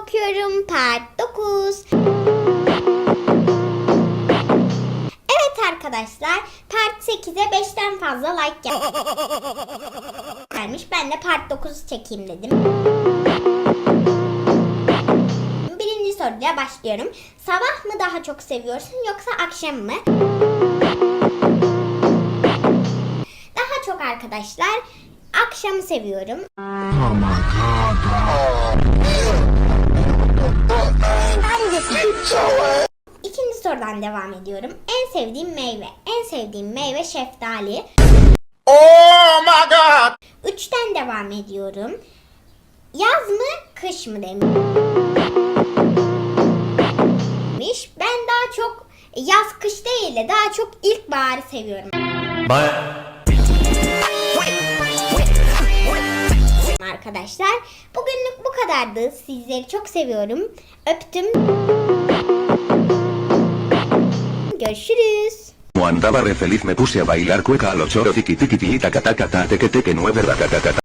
okuyorum part 9. Evet arkadaşlar part 8'e 5'ten fazla like gel- gelmiş. Ben de part 9 çekeyim dedim. Birinci soruyla başlıyorum. Sabah mı daha çok seviyorsun yoksa akşam mı? Daha çok arkadaşlar akşamı seviyorum. İkinci sorudan devam ediyorum. En sevdiğim meyve. En sevdiğim meyve şeftali. Oh my god! Üçten devam ediyorum. Yaz mı kış mı demiş. Ben daha çok yaz kış değil de daha çok ilkbaharı seviyorum. Arkadaşlar bugünlük bu kadardı. Sizleri çok seviyorum. Öptüm. Como andaba re feliz me puse a bailar cueca a lo choro tiki tiki tiki taca taca ta teque teque nueve.